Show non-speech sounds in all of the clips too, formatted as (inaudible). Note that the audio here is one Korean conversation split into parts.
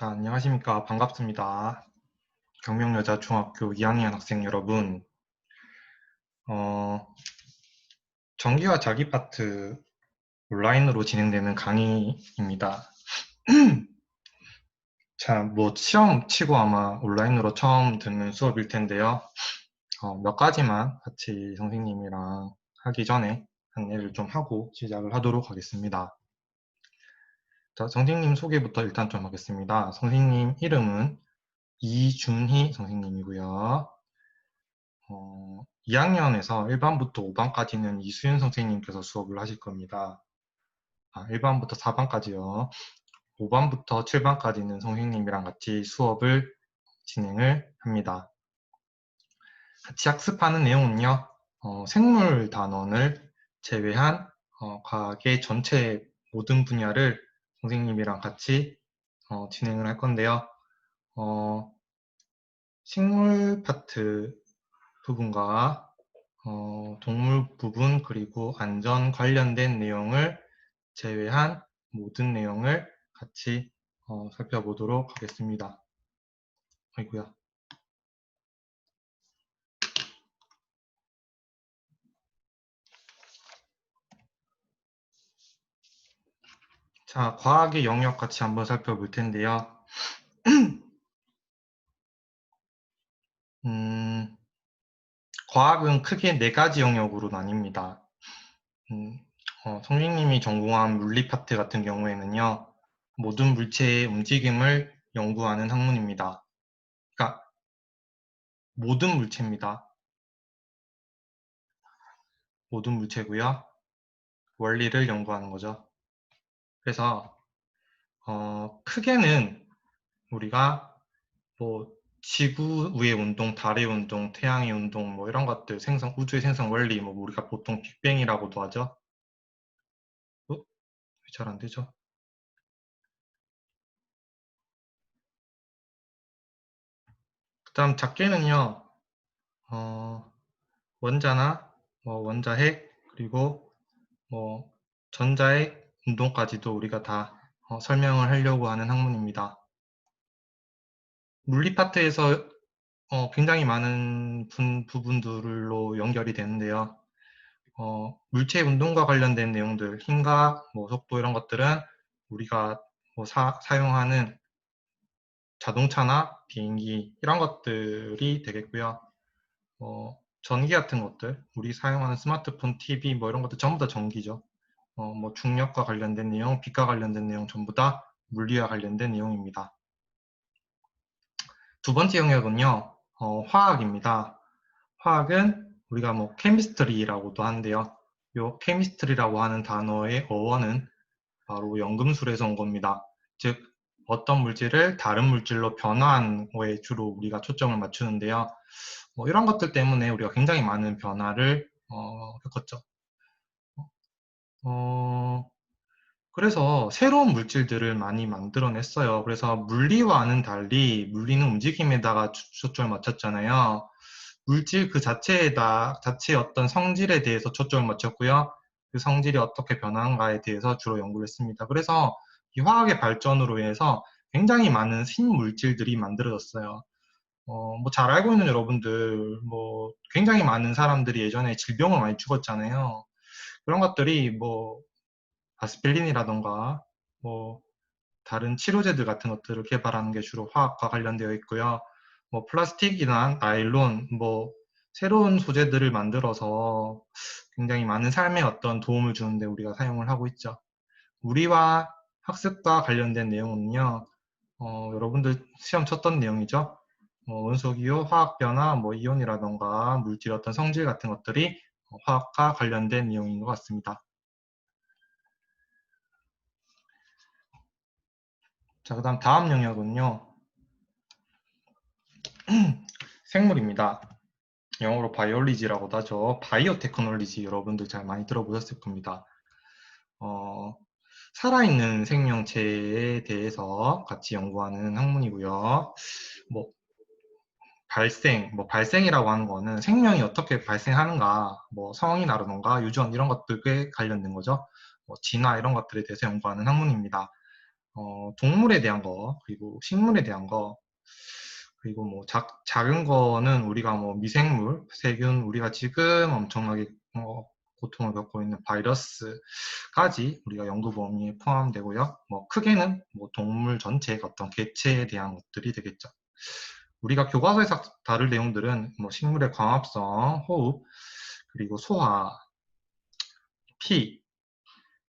자, 안녕하십니까. 반갑습니다. 경명여자중학교 2학년 학생 여러분. 어, 정기와 자기 파트 온라인으로 진행되는 강의입니다. (clears throat) 자, 뭐 시험 치고 아마 온라인으로 처음 듣는 수업일 텐데요. 어, 몇 가지만 같이 선생님이랑 하기 전에 안내를 좀 하고 시작을 하도록 하겠습니다. 자, 선생님 소개부터 일단 좀 하겠습니다. 선생님 이름은 이준희 선생님이고요. 어, 2학년에서 1반부터 5반까지는 이수연 선생님께서 수업을 하실 겁니다. 아, 1반부터 4반까지요. 5반부터 7반까지는 선생님이랑 같이 수업을 진행을 합니다. 같이 학습하는 내용은요. 어, 생물 단원을 제외한 어, 과학의 전체 모든 분야를 선생님이랑 같이 어, 진행을 할 건데요. 어, 식물 파트 부분과 어, 동물 부분 그리고 안전 관련된 내용을 제외한 모든 내용을 같이 어, 살펴보도록 하겠습니다. 아이고야. 자, 과학의 영역 같이 한번 살펴볼 텐데요. (clears throat) 음, 과학은 크게 네 가지 영역으로 나뉩니다. 음, 어, 선생님이 전공한 물리 파트 같은 경우에는요, 모든 물체의 움직임을 연구하는 학문입니다. 그러니까 모든 물체입니다. 모든 물체고요. 원리를 연구하는 거죠. 그래서 어, 크게는 우리가 뭐 지구의 운동, 달의 운동, 태양의 운동 뭐 이런 것들 생성 우주의 생성 원리 뭐 우리가 보통 빅뱅이라고도 하죠. 어? 잘안 되죠? 그다음 작게는요. 어, 원자나 뭐 원자핵 그리고 뭐 전자의 운동까지도 우리가 다 어, 설명을 하려고 하는 학문입니다. 물리 파트에서 어, 굉장히 많은 분, 부분들로 연결이 되는데요. 어, 물체 운동과 관련된 내용들, 힘과 뭐 속도 이런 것들은 우리가 뭐 사, 사용하는 자동차나 비행기 이런 것들이 되겠고요. 어, 전기 같은 것들, 우리 사용하는 스마트폰, TV 뭐 이런 것들 전부 다 전기죠. 어, 뭐 중력과 관련된 내용, 빛과 관련된 내용 전부 다 물리와 관련된 내용입니다. 두 번째 영역은요, 어, 화학입니다. 화학은 우리가 뭐 케미스트리라고도 하는데요. 요 케미스트리라고 하는 단어의 어원은 바로 연금술에서 온 겁니다. 즉 어떤 물질을 다른 물질로 변화한 거에 주로 우리가 초점을 맞추는데요. 뭐 이런 것들 때문에 우리가 굉장히 많은 변화를 어, 겪었죠. 어, 그래서 새로운 물질들을 많이 만들어냈어요. 그래서 물리와는 달리 물리는 움직임에다가 초점을 맞췄잖아요. 물질 그 자체에다 자체의 어떤 성질에 대해서 초점을 맞췄고요. 그 성질이 어떻게 변하는가에 대해서 주로 연구를 했습니다. 그래서 이 화학의 발전으로 인해서 굉장히 많은 신물질들이 만들어졌어요. 어, 뭐 잘 알고 있는 여러분들, 뭐 굉장히 많은 사람들이 예전에 질병을 많이 죽었잖아요. 그런 것들이 뭐 아스필린이라던가 뭐 다른 치료제들 같은 것들을 개발하는 게 주로 화학과 관련되어 있고요. 뭐 플라스틱이나 나일론, 뭐 새로운 소재들을 만들어서 굉장히 많은 삶에 어떤 도움을 주는데 우리가 사용을 하고 있죠. 우리와 학습과 관련된 내용은요. 어, 여러분들 시험 쳤던 내용이죠. 뭐 원소 기호, 화학 변화, 뭐 이온이라던가 물질 어떤 성질 같은 것들이 화학과 관련된 내용인 것 같습니다. 자, 그 다음 다음 영역은요. (clears throat) 생물입니다. 영어로 바이올리지라고도 하죠. 바이오 테크놀리지 여러분들 잘 많이 들어보셨을 겁니다. 어, 살아있는 생명체에 대해서 같이 연구하는 학문이고요. 뭐 발생, 뭐 발생이라고 하는 거는 생명이 어떻게 발생하는가, 뭐 성이나라던가 유전 이런 것들에 관련된 거죠. 뭐 진화 이런 것들에 대해서 연구하는 학문입니다. 어, 동물에 대한 거, 그리고 식물에 대한 거, 그리고 뭐 작, 작은 거는 우리가 뭐 미생물, 세균, 우리가 지금 엄청나게 어, 고통을 겪고 있는 바이러스까지 우리가 연구 범위에 포함되고요. 뭐 크게는 뭐 동물 전체 어떤 개체에 대한 것들이 되겠죠. 우리가 교과서에서 다룰 내용들은 뭐 식물의 광합성, 호흡, 그리고 소화, 피,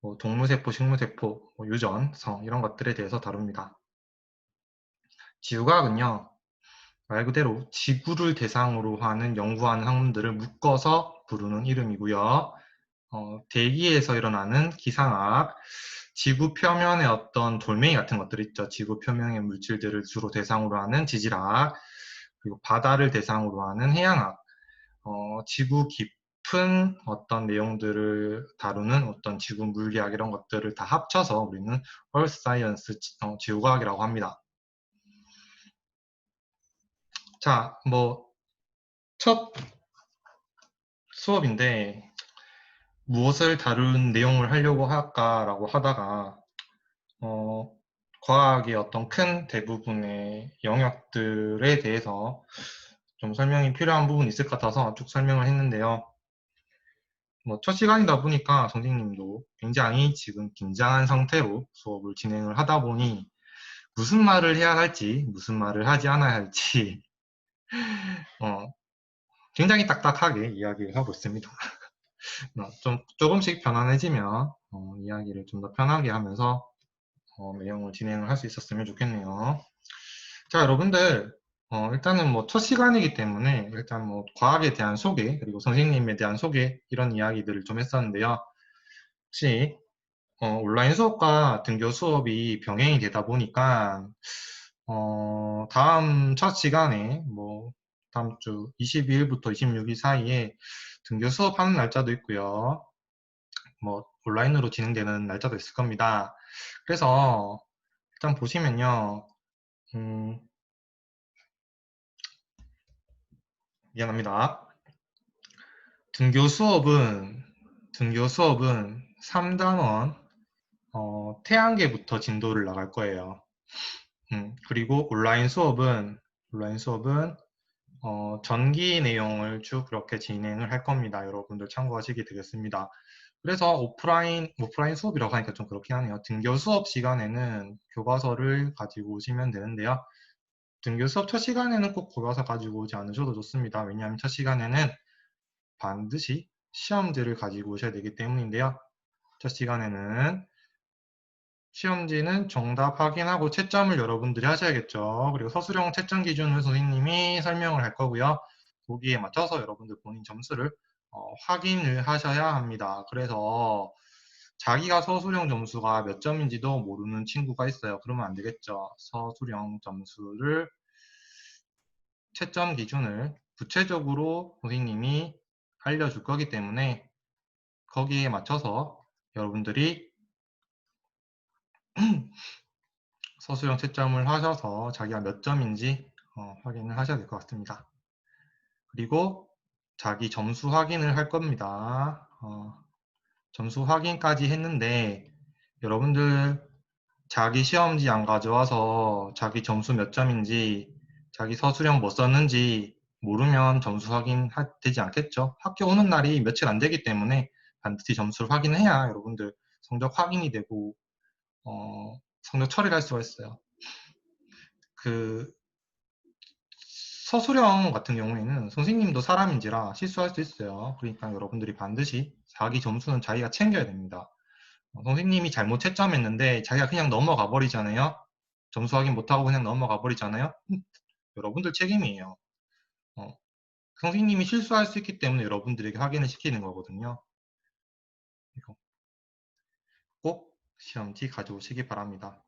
뭐 동물세포, 식물세포, 뭐 유전, 성 이런 것들에 대해서 다룹니다. 지구과학은요. 말 그대로 지구를 대상으로 하는 연구하는 학문들을 묶어서 부르는 이름이고요. 어, 대기에서 일어나는 기상학, 지구 표면의 어떤 돌멩이 같은 것들 있죠. 지구 표면의 물질들을 주로 대상으로 하는 지질학, 그리고 바다를 대상으로 하는 해양학, 어, 지구 깊은 어떤 내용들을 다루는 어떤 지구 물리학 이런 것들을 다 합쳐서 우리는 Science 어, 지구과학이라고 합니다. 자, 뭐, 첫 수업인데, 무엇을 다룬 내용을 하려고 할까라고 하다가, 어, 과학의 어떤 큰 대부분의 영역들에 대해서 좀 설명이 필요한 부분이 있을 것 같아서 쭉 설명을 했는데요. 뭐, 첫 시간이다 보니까 선생님도 굉장히 지금 긴장한 상태로 수업을 진행을 하다 보니 무슨 말을 해야 할지, 무슨 말을 하지 않아야 할지, (laughs) 어, 굉장히 딱딱하게 이야기를 하고 있습니다. 어, 좀 조금씩 편안해지면 어, 이야기를 좀 더 편하게 하면서 어, 내용을 진행을 할 수 있었으면 좋겠네요. 자, 여러분들 어, 일단은 뭐 첫 시간이기 때문에 일단 뭐 과학에 대한 소개 그리고 선생님에 대한 소개 이런 이야기들을 좀 했었는데요. 혹시 어, 온라인 수업과 등교 수업이 병행이 되다 보니까 어, 다음 첫 시간에 뭐 다음 주 22일부터 26일 사이에 등교 수업하는 날짜도 있고요. 뭐 온라인으로 진행되는 날짜도 있을 겁니다. 그래서 일단 보시면요. 음, 미안합니다. 등교 수업은 등교 수업은 3단원 어, 태양계부터 진도를 나갈 거예요. 음, 그리고 온라인 수업은 온라인 수업은 어, 전기 내용을 쭉 그렇게 진행을 할 겁니다. 여러분들 참고하시기 되겠습니다. 그래서 오프라인 오프라인 수업이라고 하니까 좀 그렇긴 하네요. 등교 수업 시간에는 교과서를 가지고 오시면 되는데요. 등교 수업 첫 시간에는 꼭 교과서 가지고 오지 않으셔도 좋습니다. 왜냐하면 첫 시간에는 반드시 시험지를 가지고 오셔야 되기 때문인데요. 첫 시간에는 시험지는 정답 확인하고 채점을 여러분들이 하셔야겠죠. 그리고 서술형 채점 기준을 선생님이 설명을 할 거고요. 거기에 맞춰서 여러분들 본인 점수를 어, 확인을 하셔야 합니다. 그래서 자기가 서술형 점수가 몇 점인지도 모르는 친구가 있어요. 그러면 안 되겠죠. 서술형 점수를 채점 기준을 구체적으로 선생님이 알려줄 거기 때문에 거기에 맞춰서 여러분들이 (clears throat) 서술형 채점을 하셔서 자기가 몇 점인지 어, 확인을 하셔야 될 것 같습니다. 그리고 자기 점수 확인을 할 겁니다. 어, 점수 확인까지 했는데 여러분들 자기 시험지 안 가져와서 자기 점수 몇 점인지 자기 서술형 뭐 썼는지 모르면 점수 확인 되지 않겠죠. 학교 오는 날이 며칠 안 되기 때문에 반드시 점수를 확인해야 여러분들 성적 확인이 되고 어, 성적 처리를 할 수가 있어요. 그 서술형 같은 경우에는 선생님도 사람인지라 실수할 수 있어요. 그러니까 여러분들이 반드시 자기 점수는 자기가 챙겨야 됩니다. 어, 선생님이 잘못 채점했는데 자기가 그냥 넘어가 버리잖아요. 점수 확인 못하고 그냥 넘어가 버리잖아요. 여러분들 책임이에요. 어, 선생님이 실수할 수 있기 때문에 여러분들에게 확인을 시키는 거거든요. 시험지 가져오시기 바랍니다.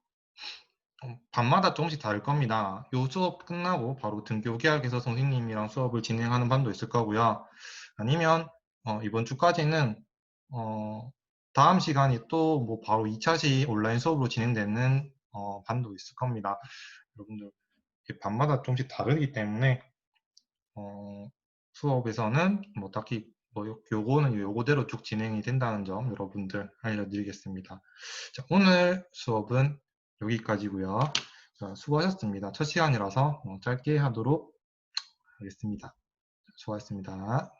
어, 밤마다 조금씩 다를 겁니다. 요 수업 끝나고 바로 등교 계약해서 선생님이랑 수업을 진행하는 반도 있을 거고요. 아니면 어, 이번 주까지는 어, 다음 시간이 또 뭐 바로 2차시 온라인 수업으로 진행되는 어, 반도 있을 겁니다. 여러분들 밤마다 조금씩 다르기 때문에 어, 수업에서는 뭐 딱히 뭐 요거는 요거대로 쭉 진행이 된다는 점 여러분들 알려드리겠습니다. 자, 오늘 수업은 여기까지고요. 자, 수고하셨습니다. 첫 시간이라서 어, 짧게 하도록 하겠습니다. 수고하셨습니다.